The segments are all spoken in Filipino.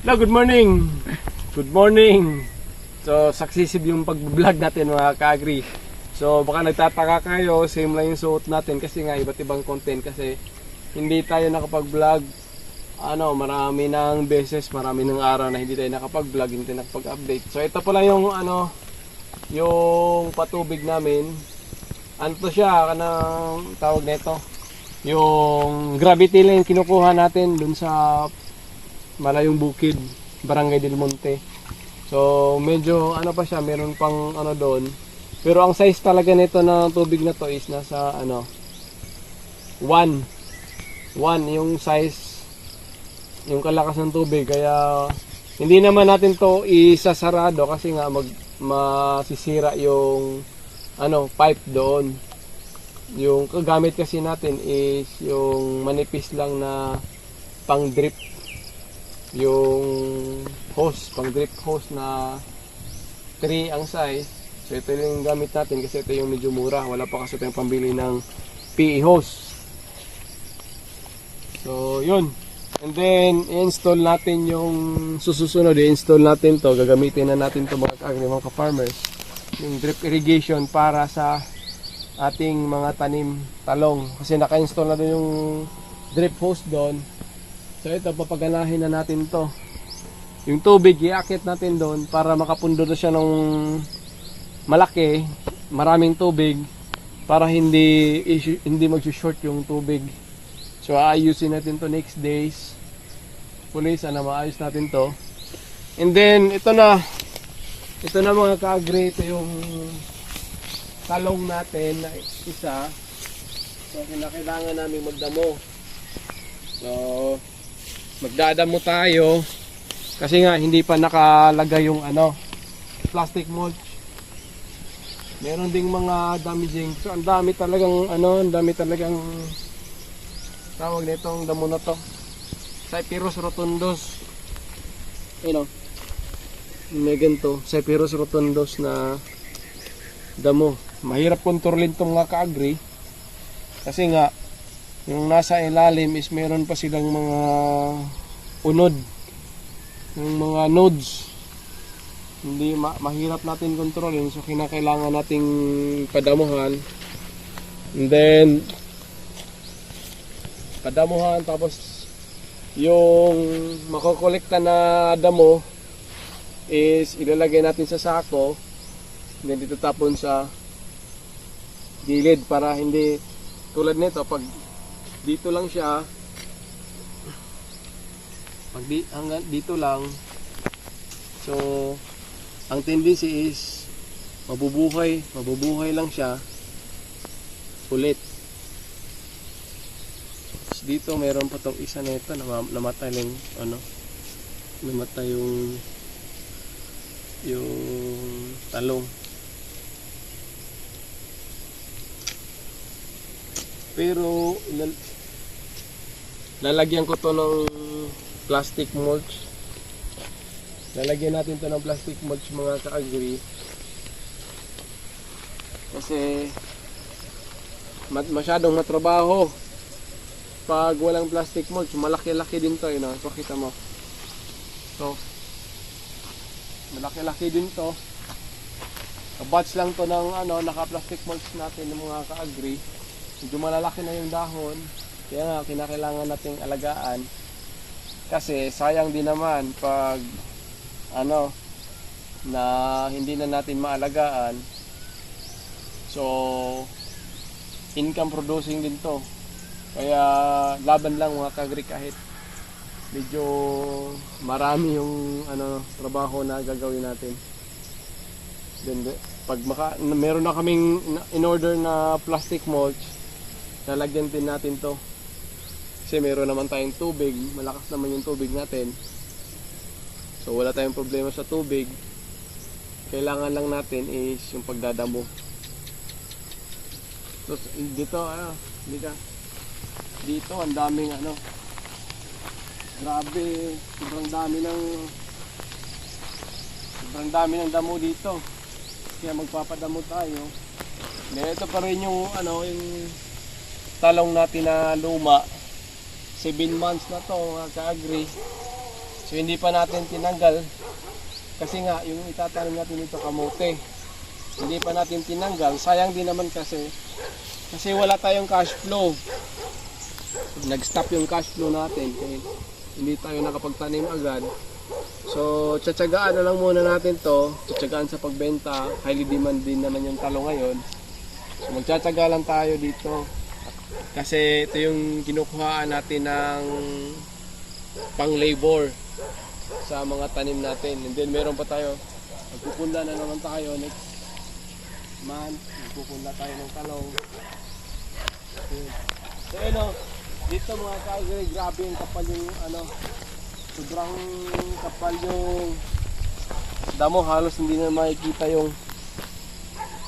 Hello, good morning. Good morning. So, successive yung pag-vlog natin mga ka-agri. So, baka nagtataka kayo, same lang yung suot natin kasi nga iba't ibang content kasi hindi tayo nakapag-vlog ano, marami ng beses, marami ng araw na hindi tayo nakapag-vlog, hindi tayo nakapag-update. So, ito pala yung ano, yung patubig namin. Ano to siya, kanang tawag nito? Yung gravity lang yung kinukuha natin dun sa malayong bukid, Barangay del Monte. So, medyo ano pa siya, meron pang ano doon. Pero ang size talaga nito ng tubig na to is nasa ano 1 1 yung size yung kalakas ng tubig kaya hindi naman natin to isasarado kasi nga mag masisira yung ano pipe doon yung kagamit kasi natin is yung manipis lang na pang drip yung hose pang drip hose na 3 ang size. So ito yung gamit natin kasi ito yung medyo mura. Wala pa kasi tayong pambili ng PE hose. So yun. And then i-install natin yung susunod i-install natin to. Gagamitin na natin to mga agri mga ka-farmers. Yung drip irrigation para sa ating mga tanim talong. Kasi naka-install na doon yung drip hose doon so ito papaganahin na natin to. Yung tubig iakit natin doon para makapundo na siya ng malaki maraming tubig para hindi hindi mag-short yung tubig. So aayusin natin to next days. Huli sana maayos natin to. And then ito na. Ito na mga ka-agree ito yung talong natin na isa. So kinakailangan namin magdamo. So magdadamo tayo. Kasi nga hindi pa nakalagay yung ano plastic mulch. Meron ding mga damaging so ang dami talagang ano ang dami talagang tawag nitong damo na to. Cyperus rotundos. You know may ganito Cyperus rotundos na damo. Mahirap kontrolin tong mga kaagri. Kasi nga yung nasa ilalim is meron pa silang mga unod. Yung mga nodes. Hindi ma- mahirap natin kontrolin so kinakailangan nating padamuhan. And then padamuhan tapos yung makokolekta na damo is ilalagay natin sa sako. Then dito tapon sa gilid para hindi tulad nito pag dito lang siya. Pag di, hanggang dito lang. So ang tendency is mabubuhay mabubuhay lang siya ulit. Tapos dito meron pa tong isa nito na namatay lang ano namatay yung yung talong pero lalagyan ko to ng plastic mulch. Lalagyan natin to ng plastic mulch mga ka-agree. Kasi masyadong matrabaho. Pag walang plastic mulch malaki-laki din to yun know, pakita mo. So malaki-laki din to. Batch lang to ng ano naka plastic mulch natin ng mga ka-agree medyo malalaki na yung dahon. Kaya nga kinakailangan nating alagaan. Kasi sayang din naman pag ano na hindi na natin maalagaan. So income producing din to. Kaya laban lang mga kagri kahit medyo marami yung ano trabaho na gagawin natin. Then the- pag maka, meron na kaming in order na plastic mulch lalagyan din natin to. Kasi meron naman tayong tubig. Malakas naman yung tubig natin. So wala tayong problema sa tubig. Kailangan lang natin is yung pagdadamo. So dito ano dito dito ang daming ano grabe sobrang dami ng sobrang dami ng damo dito. Kaya magpapadamo tayo. Then, ito pa rin yung ano yung talong natin na luma 7 months na to mga ka-agree So hindi pa natin tinanggal kasi nga yung itatanim natin dito kamote. Hindi pa natin tinanggal. Sayang din naman kasi kasi wala tayong cash flow. Nag-stop yung cash flow natin kaya hindi tayo nakapagtanim agad. So, tsatsagaan na lang muna natin to. Tsatsagaan sa pagbenta. Highly demand din naman yung talo ngayon. So, magtsatsaga lang tayo dito. Kasi ito yung kinukuhaan natin ng pang labor sa mga tanim natin. And then meron pa tayo. Magpupunda na naman tayo next month. Magpupunda tayo ng talong. Yun. So, ano, dito mga kagre, grabe yung kapal yung ano, sobrang kapal yung damo halos hindi na makikita yung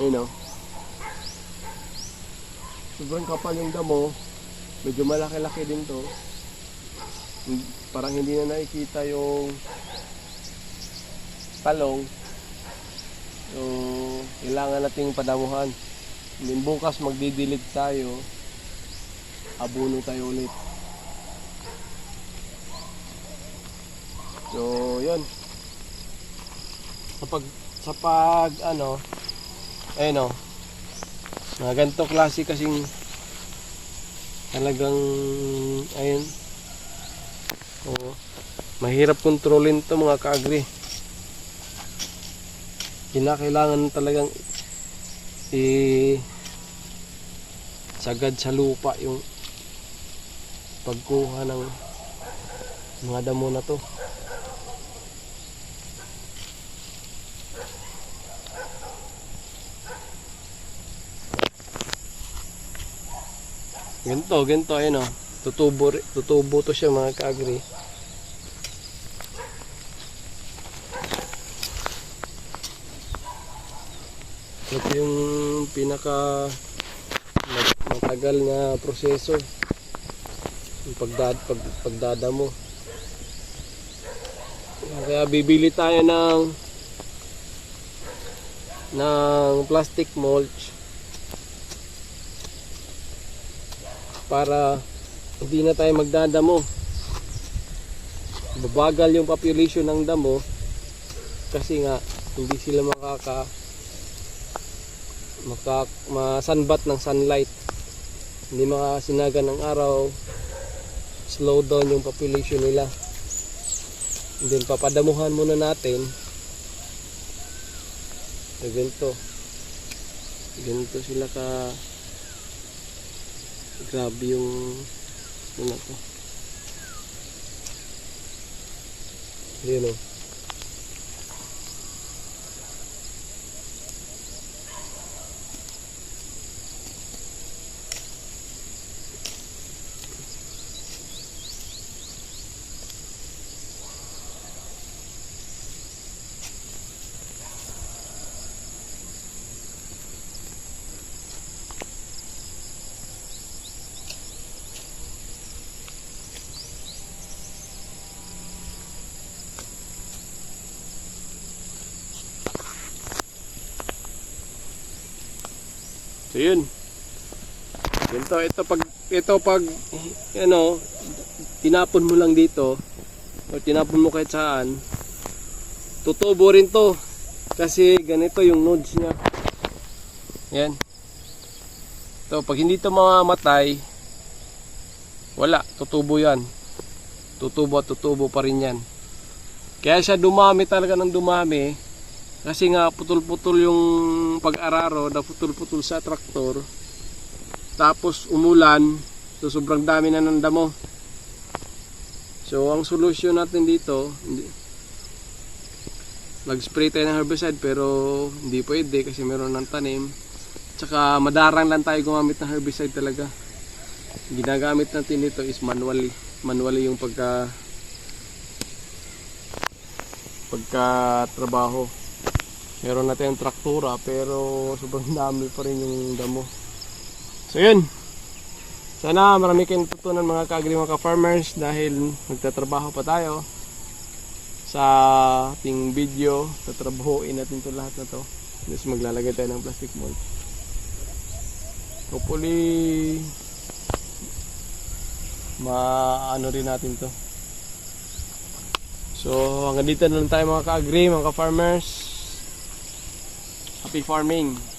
you know sobrang kapal yung damo. Medyo malaki-laki din to. Parang hindi na nakikita yung talong. So kailangan nating padamuhan. And then bukas magdidilig tayo. Abuno tayo ulit. So, yun. Sa pag, sa pag, ano, ayun o, mga ganito klase kasing talagang, ayun, o, mahirap kontrolin to mga kaagri. Kinakailangan talagang i sagad sa lupa yung pagkuha ng mga damo na to. Ganito, ganito, ayun o. Tutubo, ri- tutubo to siya mga kaagri. Ito yung pinaka matagal na proseso. Yung pagdad, pag, pagdadamo. Kaya bibili tayo ng ng plastic mulch para hindi na tayo magdadamo. Babagal yung population ng damo kasi nga hindi sila makaka maka masanbat ng sunlight. Hindi makasinagan ng araw. Slow down yung population nila. And then papadamuhan muna natin. So, ganito. Ganito sila ka grabe yung ano to. Yun o So yun. Ganito, ito pag ito pag ano, tinapon mo lang dito o tinapon mo kahit saan, tutubo rin to kasi ganito yung nodes niya. Yan. So pag hindi to mamamatay, wala, tutubo yan. Tutubo at tutubo pa rin yan. Kaya siya dumami talaga ng dumami kasi nga putol-putol yung pag-araro na putol-putol sa traktor. Tapos umulan, so sobrang dami na ng damo. So ang solusyon natin dito, hindi, mag-spray tayo ng herbicide pero hindi pwede kasi meron ng tanim. Tsaka madarang lang tayo gumamit ng herbicide talaga. Ginagamit natin dito is manually. Manually yung pagka pagka trabaho meron na tayong traktura pero sobrang dami pa rin yung damo. So yun. Sana marami kayong tutunan mga kaagri mga ka-farmers dahil magtatrabaho pa tayo sa ating video. Tatrabahoin natin to lahat na to. Tapos maglalagay tayo ng plastic mold. Hopefully maano rin natin to. So, hanggang dito na lang tayo mga ka-agree, mga ka-farmers. Farming!